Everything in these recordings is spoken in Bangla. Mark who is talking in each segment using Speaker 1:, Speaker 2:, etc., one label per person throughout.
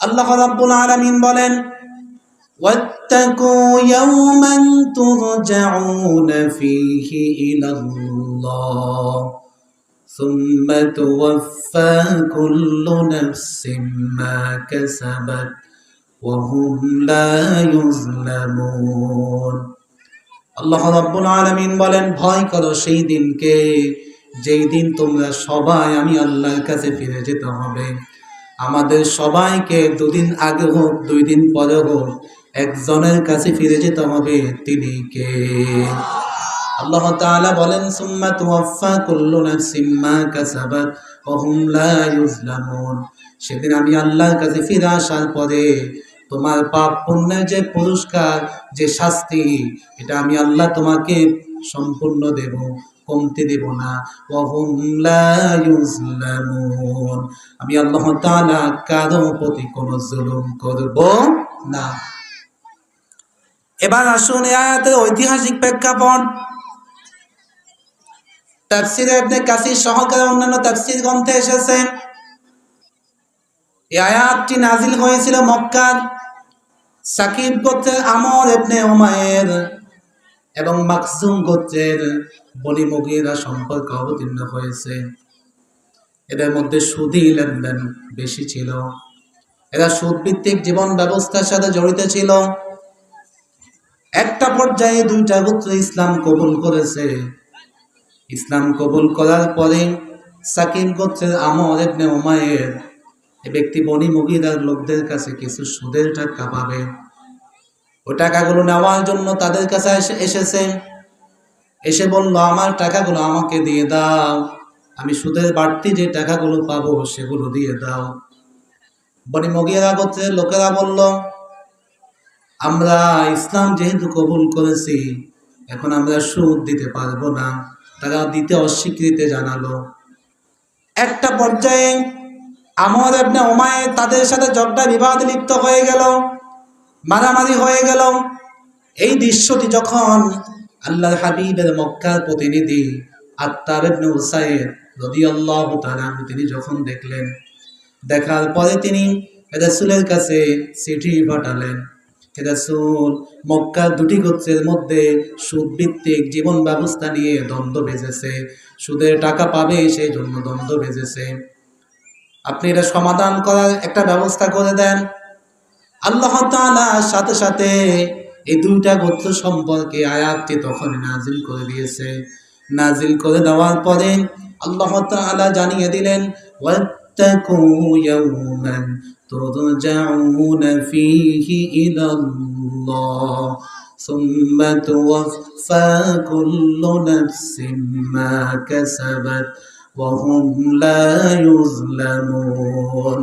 Speaker 1: আল্লাহ রাব্বুল আলামিন বলেন واتقوا يوما ترجعون فيه إلى الله ثم توفى كل نفس ما كسبت وهم لا يظلمون আল্লাহ রাব্বুল আলামিন বলেন ভয় করো সেই দিনকে যেই দিন তোমরা সবাই আমি আল্লাহর কাছে ফিরে যেতে হবে আমাদের সবাইকে দুদিন আগে হোক দুই দিন পরে হোক, একজনের কাছে ফিরে যেতে হবে, তিনি কে? আল্লাহ তাআলা বলেন, সুম্মা তুওয়াফা কুল্লু নাফসিম মা কাসাবাত ওয়া হুম লা ইউজলামুন সেদিন আমি আল্লাহর কাছে ফিরে আসার পরে তোমার পাপ পুণ্যের যে পুরস্কার, যে শাস্তি, এটা আমি আল্লাহ তোমাকে সম্পূর্ণ দেব, কমতে দেব না। আমি আল্লাহ তাআলা কারও প্রতি কোনো জুলুম করব না। এবার আসুন আয়াতের ঐতিহাসিক প্রেক্ষাপট। তাফসির ইবনে কাসির সহকারে অন্যান্য তাফসির গ্রন্থে এসেছে। এই আয়াতটি নাজিল হয়েছিল মক্কার সাকিব গোত্রের আমর ইবনে উমায়ের এবং মাকসুম গোত্রের বনি মুগিরা সম্পর্কে অবতীর্ণ হয়েছে। এদের মধ্যে সুদী লেনদেন বেশি ছিল। এরা সুদভিত্তিক জীবন ব্যবস্থার সাথে জড়িত ছিল। একটা পর্যায়ে দুইটা গোত্র ইসলাম কবুল করেছে। ইসলাম কবুল করার পরে সাকিম গোত্রের আমর এবনে ওমায়ের এ ব্যক্তি বনি মুগিরার লোকদের কাছে কিছু সুদের টাকা পাবে। ওই টাকাগুলো নেওয়ার জন্য তাদের কাছে এসে- এসেছে। এসে বলল, আমার টাকাগুলো আমাকে দিয়ে দাও। আমি সুদের বাড়তি যে টাকাগুলো পাবো সেগুলো দিয়ে দাও। বনি মগিরা গোত্রের লোকেরা বলল, আমরা ইসলাম যেহেতু কবুল করেছি, এখন আমরা সুদ দিতে পারব না। তারা দিতে অস্বীকৃতি জানালো। একটা পর্যায়ে আমার আপনি ওমায়ে তাদের সাথে ঝগড়া বিবাদ লিপ্ত হয়ে গেল। মারামারি হয়ে গেল। এই দৃশ্যটি যখন আল্লাহ হাবিবের মক্কার প্রতিনিধি আত্মার রাদিয়াল্লাহু তাআলা আনহু তিনি যখন দেখলেন, দেখার পরে তিনি রাসূলের কাছে চিঠি পাঠালেন হে মক্কার দুটি গোত্রের মধ্যে সুদ ভিত্তিক জীবন ব্যবস্থা নিয়ে দ্বন্দ্ব বেজেছে সুদের টাকা পাবে, সেই জন্য দ্বন্দ্ব বেজেছে আপনি এটা সমাধান করার একটা ব্যবস্থা করে দেন। আল্লাহ তাআলা সাথে সাথে এই দুইটা গোত্র সম্পর্কে আয়াতটি তখন নাজিল করে দিয়েছে নাজিল করে দেওয়ার পরে আল্লাহ তাআলা জানিয়ে দিলেন ওয়াত্তাকু ইয়াওমান তুরজাউনা ফীহি ইলাল্লাহ ثم توفى كل نفس ما كسبت وهم لا يظلمون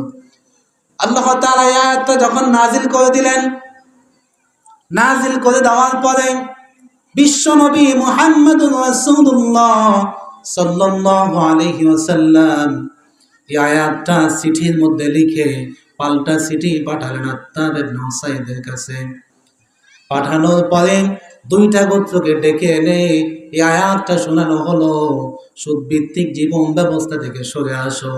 Speaker 1: আল্লাহ আয়াতটা যখন নাজিল করে দিলেন নাজিল করে দেওয়ার পরে বিশ্ব নবী মুহাম্মদুর রাসূলুল্লাহ চিঠির মধ্যে লিখে পাল্টা চিঠি পাঠালেন কাছে। পাঠানোর পরে দুইটা গোত্রকে ডেকে এনে শোনানো হলো, সুদভিত্তিক জীবন ব্যবস্থা থেকে সরে আসো।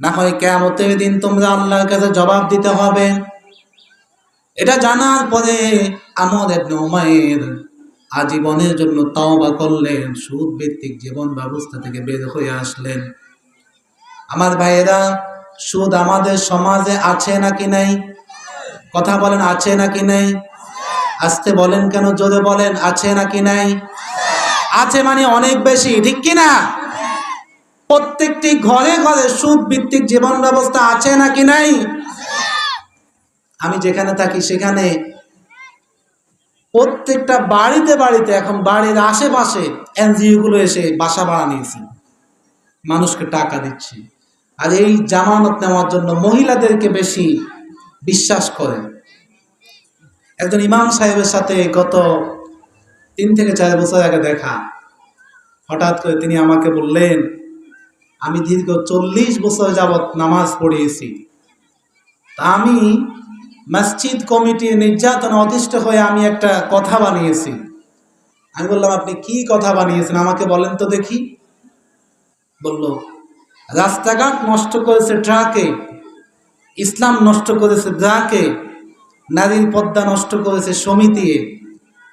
Speaker 1: না হয় কেমতের দিন তোমরা আল্লাহর কাছে জবাব দিতে হবে। এটা জানার পরে আমর এবনে আজীবনের জন্য তওবা করলেন সুদ ভিত্তিক জীবন ব্যবস্থা থেকে বের হয়ে আসলেন। আমার ভাইয়েরা, সুদ আমাদের সমাজে আছে নাকি নাই? কথা বলেন, আছে নাকি নাই? আসতে বলেন কেন, জোরে বলেন, আছে নাকি নাই? আছে মানে অনেক বেশি, ঠিক কি না প্রত্যেকটি ঘরে ঘরে সুদ ভিত্তিক জীবন ব্যবস্থা আছে নাকি নাই? আমি যেখানে থাকি সেখানে প্রত্যেকটা বাড়িতে বাড়িতে এখন বাড়ির আশেপাশে এনজিও গুলো এসে বাসা ভাড়া নিয়েছে। মানুষকে টাকা দিচ্ছে। আর এই জামানত নেওয়ার জন্য মহিলাদেরকে বেশি বিশ্বাস করে। একজন ইমাম সাহেবের সাথে গত তিন থেকে চার বছর আগে দেখা। হঠাৎ করে তিনি আমাকে বললেন আমি দীর্ঘ চল্লিশ বছর যাবৎ নামাজ পড়িয়েছি। তা আমি মসজিদ কমিটির নির্যাতন অতিষ্ঠ হয়ে আমি একটা কথা বানিয়েছি। আমি বললাম, আপনি কি কথা বানিয়েছেন? আমাকে বলেন তো দেখি। বলল, রাস্তাঘাট নষ্ট করেছে ট্রাকে, ইসলাম নষ্ট করেছে যাকে নারীর পদ্মা নষ্ট করেছে সমিতি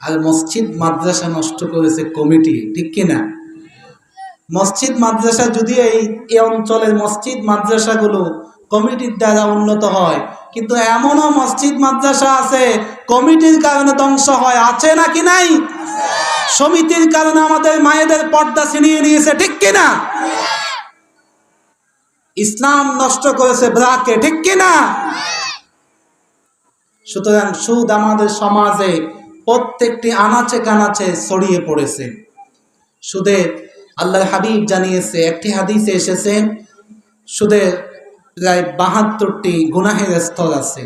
Speaker 1: আর মসজিদ, মাদ্রাসা নষ্ট করেছে কমিটি ঠিক কিনা? মসজিদ, মাদ্রাসা যদি এই অঞ্চলের মসজিদ, মাদ্রাসাগুলো কমিটির দ্বারা উন্নত হয়, কিন্তু এমনও মসজিদ, মাদ্রাসা আছে, কমিটির কারণে ধ্বংস হয়, আছে নাকি নাই? সমিতির কারণে আমাদের মায়েদের পর্দা ছিনিয়ে নিয়েছে, ঠিক কিনা? ইসলাম নষ্ট করেছে ব্রাকে, ঠিক কিনা? সুতরাং সুদ আমাদের সমাজে প্রত্যেকটি আনাচে কানাচে ছড়িয়ে পড়েছে। সুদে আল্লাহর হাবিব জানিয়েছে, একটি হাদিসে এসেছে সুদের প্রায় বাহাত্তরটি গুনাহের স্তর আছে।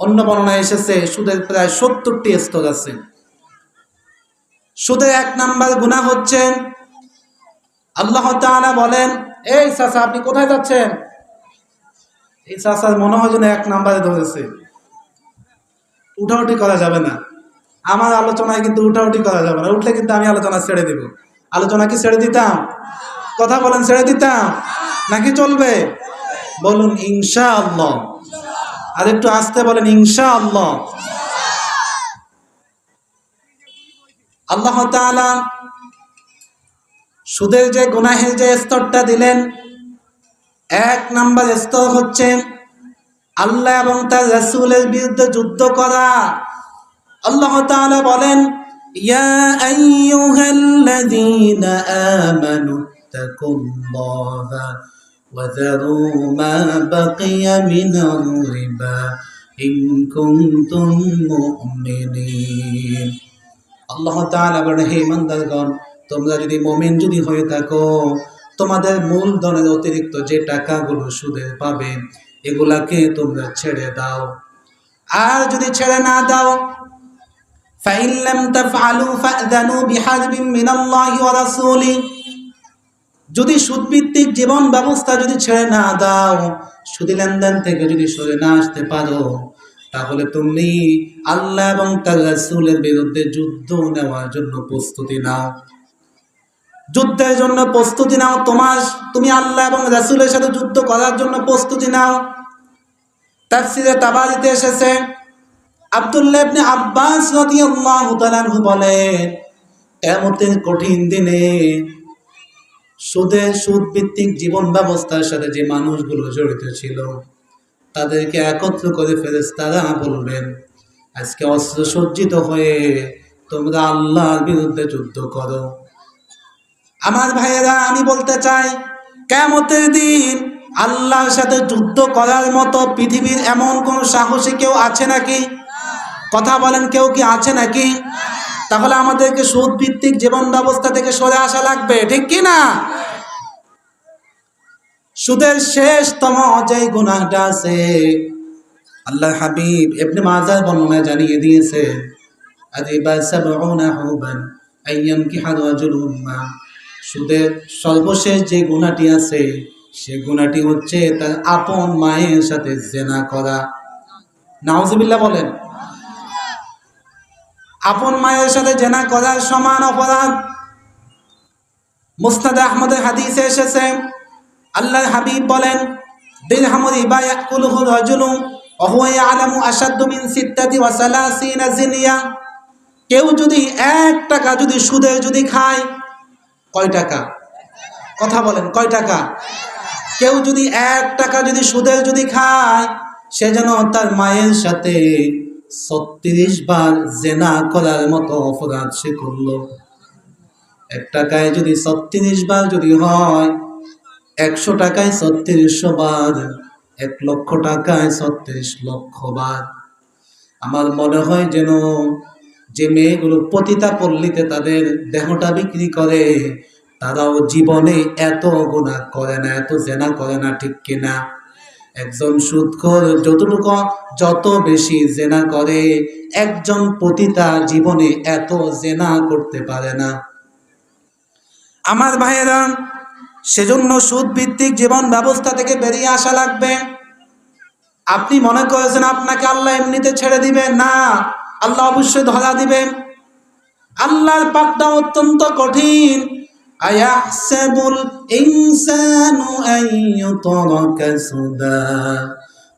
Speaker 1: অন্য বর্ণনায় এসেছে সুদের প্রায় সত্তরটি স্তর আছে। সুদের এক নাম্বার গুনাহ হচ্ছে, আল্লাহ বলেন, এই চাচা, আপনি কোথায় যাচ্ছেন? এই চাচার মনে হয় যেন এক নাম্বারে ধরেছে। উঠাউঠি করা যাবে না। আমার আলোচনায় কিন্তু উঠাউঠি করা যাবে না। উঠলে কিন্তু আমি আলোচনা ছেড়ে দেব। আলোচনা কি ছেড়ে দিতাম। কথা বলেন, ছেড়ে দিতাম। নাকি চলবে? বলুন ইনশা আল্লাহ আর একটু আসতে বলেন ইনশা আল্লাহ আল্লাহ সুদের যে গুনাহের যে স্তরটা দিলেন, এক নাম্বার স্তর হচ্ছে আল্লাহ এবং তার রাসূলের বিরুদ্ধে যুদ্ধ করা। আল্লাহ বলেন ইয়া আইয়ুহাল্লাযীনা আমানু তাকুল্লাহা وذروا ما بقي من الربا إن كنتم مؤمنين আল্লাহ তাআলা বলেন হে ইমানদারগণ তোমরা যদি মুমিন যদি হয়ে থাকো তোমাদের মূলধনের অতিরিক্ত যে টাকাগুলো সুদে পাবে এগুলাকে তোমরা ছেড়ে দাও আর যদি ছেড়ে না দাও فإن لم تفعلوا فأذنوا بحرب من الله ورسوله যদি সুদভিত্তিক জীবন ব্যবস্থা যদি ছেড়ে না দাও সুদি লেনদেন থেকে যদি সরে না আসতে পারো তাহলে তুমি আল্লাহ এবং তার রাসূলের বিরুদ্ধে যুদ্ধ নেওয়ার জন্য প্রস্তুতি নাও যুদ্ধের জন্য প্রস্তুতি নাও তোমার তুমি আল্লাহ এবং রাসূলের সাথে যুদ্ধ করার জন্য প্রস্তুতি নাও তাফসিরে তাবারিতে এসেছে আব্দুল্লাহ আব্বাস বলেন, কিয়ামতের কঠিন দিনে সুদে সুদ ভিত্তিক জীবন ব্যবস্থার সাথে যে মানুষগুলো জড়িত ছিল, তাদেরকে একত্র করে ফেরেশতারা বলবেন, আজকে অস্ত্র সজ্জিত হয়ে তোমরা আল্লাহর বিরুদ্ধে যুদ্ধ করো। আমার ভাইয়েরা, আমি বলতে চাই কেমতের দিন আল্লাহর সাথে যুদ্ধ করার মতো পৃথিবীর এমন কোন সাহসী কেউ আছে নাকি কথা বলেন কেউ কি আছে নাকি? তাহলে আমাদেরকে সুদ ভিত্তিক জীবন ব্যবস্থা থেকে সরে আসা লাগবে, ঠিক কি না? সুদের শেষতম যে গুনাহটা আছে, আল্লাহ হাবিব ইবনে মাজার বর্ণনা জানিয়ে দিয়েছে আদিবা সাবউনা কি সুদের সর্বশেষ যে গুণাটি আছে, সে গুণাটি হচ্ছে তার আপন মায়ের সাথে জেনা করা। নাউজুবিল্লাহ বলেন। আপন মায়ের সাথে জেনা করার সমান অপরাধ। মুস্তাদ আহমদের হাদিসে এসেছে আল্লাহ হাবিব বলেন দিরহামুর ইবা ইয়াকুলুহু রাজুলুন ওয়া হুয়া ইয়ালামু আশাদ্দু মিন সিত্তাতি ওয়া সালাসিনা জিনিয়া। কেউ যদি এক টাকা যদি সুদে যদি খায়, কয় টাকা? কথা বলেন, কয় টাকা? কেউ যদি এক টাকা যদি সুদের যদি খায়, সে যেন তার মায়ের সাথে ছত্রিশ বার জেনা করার মতো অপরাধ সে করল। এক টাকায় যদি ছত্রিশ বার যদি হয়, একশো টাকায় ছত্রিশশো বার, এক লক্ষ টাকায় ছত্রিশ লক্ষ বার। আমার মনে হয় যেন যে মেয়েগুলো পতিতা পল্লীতে তাদের দেহটা বিক্রি করে, তারাও জীবনে এত গুণা করে না, এত জেনা করে না, ঠিক কিনা? একজন সুদখোর যতটুকু, যত বেশি জেনা করে, একজন পতিতা জীবনে এত জেনা করতে পারে না। আমার ভাইয়েরা, সেজন্য সুদ ভিত্তিক জীবন ব্যবস্থা থেকে বেরিয়ে আসা লাগবে। আপনি মনে করেছেন আপনাকে আল্লাহ এমনিতে ছেড়ে দিবে? না, আল্লাহ অবশ্যই ধরা দিবে। আল্লাহর পাকটা অত্যন্ত কঠিন। ইনসানু আন ইউতরাকা সুদা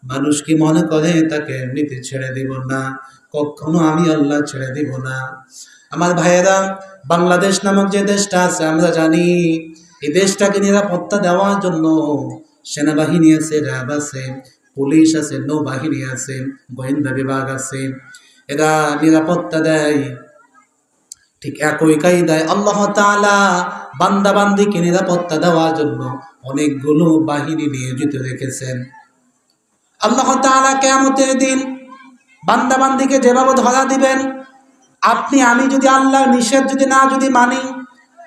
Speaker 1: মানুষ কি মনে করে তাকে এমনিতে ছেড়ে দিব না? কখনো আমি আল্লাহ ছেড়ে দিব না? আমার ভাইয়েরা, বাংলাদেশ নামক যে দেশটা আছে, আমরা জানি, এই দেশটাকে নিরাপত্তা দেওয়ার জন্য সেনাবাহিনী আছে, র্যাব আছে, পুলিশ আছে, নৌবাহিনী আছে, গোয়েন্দা বিভাগ আছে। এরা নিরাপত্তা দেয় ঠিক একই কায়দায় আল্লাহ তাআলা বান্দা বান্দিকে নিরাপত্তা দেওয়ার জন্য অনেকগুলো বাহিনী নিয়োজিত রেখেছেন। আল্লাহ তাআলা কেয়ামতের দিন বান্দা বান্দিকে যেভাবে ধরা দিবেন, আপনি, আমি যদি আল্লাহ নিষেধ যদি না যদি মানি,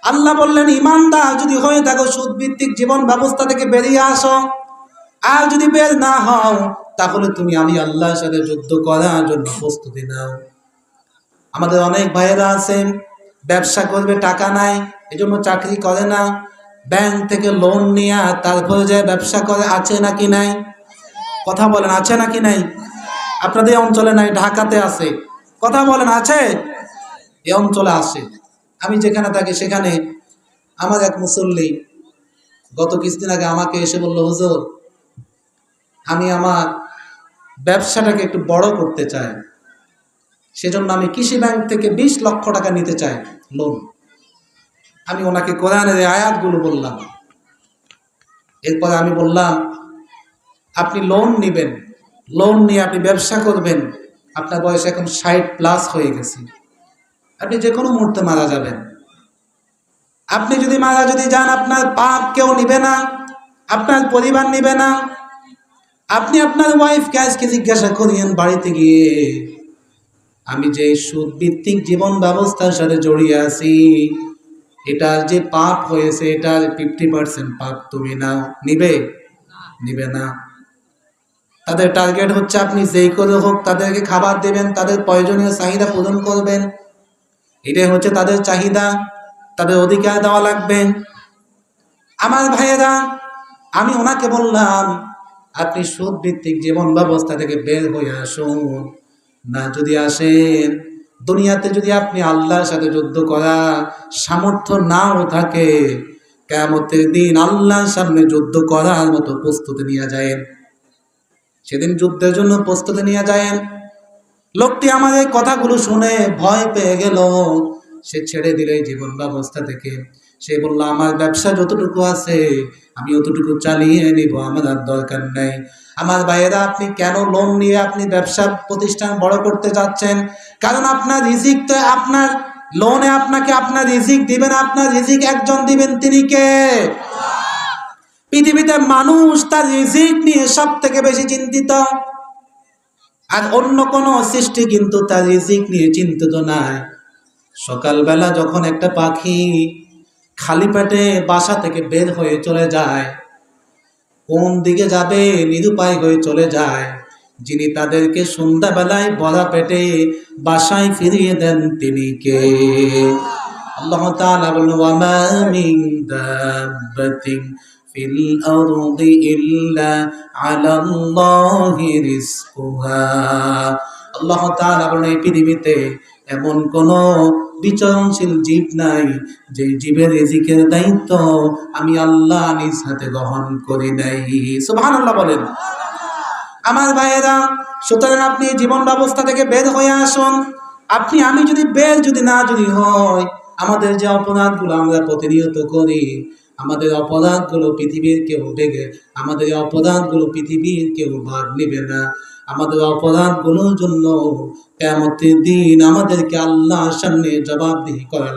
Speaker 1: আল্লাহ বললেন, ইমানদার, যদি হয়ে থাকো সুদ ভিত্তিক জীবন ব্যবস্থা থেকে বেরিয়ে আসো। আর যদি বের না হও, তাহলে তুমি আমি আল্লাহর সাথে যুদ্ধ করার জন্য প্রস্তুতি নাও। আমাদের অনেক ভাইয়েরা আছেন ব্যবসা করবে, টাকা নাই, এজন্য চাকরি করে না। ব্যাংক থেকে লোন নিয়ে তারপরে যে ব্যবসা করে, আছে নাকি নাই? কথা বলেন, আছে নাকি নাই? আপনাদের অঞ্চলে নাই, ঢাকাতে আছে। কথা বলেন, আছে? এ অঞ্চলে আছে। আমি যেখানে থাকি সেখানে আমার এক মুসল্লি গত কিছুদিন আগে আমাকে এসে বলল, হুজুর, আমি আমার ব্যবসাটাকে একটু বড় করতে চাই। সেজন্য আমি কৃষি ব্যাংক থেকে বিশ লক্ষ টাকা নিতে চাই লোন আমি ওনাকে কোরআনের আয়াতগুলো বললাম। এরপরে আমি বললাম, আপনি লোন নেবেন। লোন নিয়ে আপনি ব্যবসা করবেন। আপনার বয়স এখন ষাট প্লাস হয়ে গেছে। আপনি যে কোনো মুহূর্তে মারা যাবেন। আপনি যদি মারা যদি যান, আপনার পাপ কেউ নিবে না, আপনার পরিবার নিবে না। আপনি আপনার ওয়াইফকে আজকে জিজ্ঞাসা করিয়েন বাড়িতে গিয়ে। আমি যে সুদ ভিত্তিক জীবন ব্যবস্থার সাথে জড়িয়ে আছি এটার যে পাপ হয়েছে এটার ফিফটি পার্সেন্ট পাপ তুমি নাও নিবে? নিবে না। তাদের টার্গেট হচ্ছে আপনি যেই করে হোক তাদেরকে খাবার দেবেন, তাদের প্রয়োজনীয় চাহিদা পূরণ করবেন। এটাই হচ্ছে তাদের চাহিদা, তাদের অধিকার দেওয়া লাগবে। আমার ভাইয়েরা, আমি ওনাকে বললাম, আপনি সুদ ভিত্তিক জীবন ব্যবস্থা থেকে বের হয়ে আসুন। না যদি আসেন, দুনিয়াতে যদি আপনি আল্লাহর সাথে যুদ্ধ করা সামর্থ্য নাও থাকে কেমতের দিন আল্লাহর সামনে যুদ্ধ করার মতো প্রস্তুতি নিয়ে যায় সেদিন যুদ্ধের জন্য প্রস্তুতি নিয়ে যায় লোকটি আমাদের কথাগুলো শুনে ভয় পেয়ে গেল। সে ছেড়ে দিল এই জীবন ব্যবস্থা থেকে। সে বলল, আমার ব্যবসা যতটুকু আছে, আমি অতটুকু চালিয়ে নিব, আমার আর দরকার নেই। আমার ভাইয়েরা, আপনি কেন লোন নিয়ে আপনি ব্যবসা প্রতিষ্ঠান বড় করতে যাচ্ছেন? কারণ আপনার রিজিক তো আপনার লোনে আপনাকে আপনার রিজিক দিবেন, আপনার রিজিক একজন দিবেন তিনি কে? পৃথিবীতে মানুষ তার রিজিক নিয়ে সব থেকে বেশি চিন্তিত। আর অন্য কোনো সৃষ্টি কিন্তু তার রিজিক নিয়ে চিন্তিত নাই। সকালবেলা যখন একটা পাখি খালি পেটে বাসা থেকে বের হয়ে চলে যায়। কোন দিকে যাবে নিরুপায় হয়ে চলে যায়। যিনি তাদেরকে সন্ধ্যাবেলায় বড়া পেটে বাসায় ফিরিয়ে দেন তিনি কে? আল্লাহ তাআলা ইল্লা এই পৃথিবীতে এমন কোন বিচরণশীল জীব নাই, যে জীবের রিজিকের দায়িত্ব আমি আল্লাহ নিজ হাতে গ্রহণ করি নাই। সুবহানাল্লাহ বলেন। আমার ভাইয়েরা, সুতরাং আপনি জীবন ব্যবস্থা থেকে বের হয়ে আসুন। আপনি, আমি যদি বের যদি না যদি হয় আমাদের যে অপরাধগুলো আমরা প্রতিনিয়ত করি, আমাদের অপরাধগুলো পৃথিবীর কেউ ডেকে আমাদের অপরাধগুলো পৃথিবীর কেউ ভাগ নেবে না। আমাদের অপরাধগুলোর জন্য কেমতের দিন আমাদেরকে আল্লাহর সামনে জবাবদিহি করা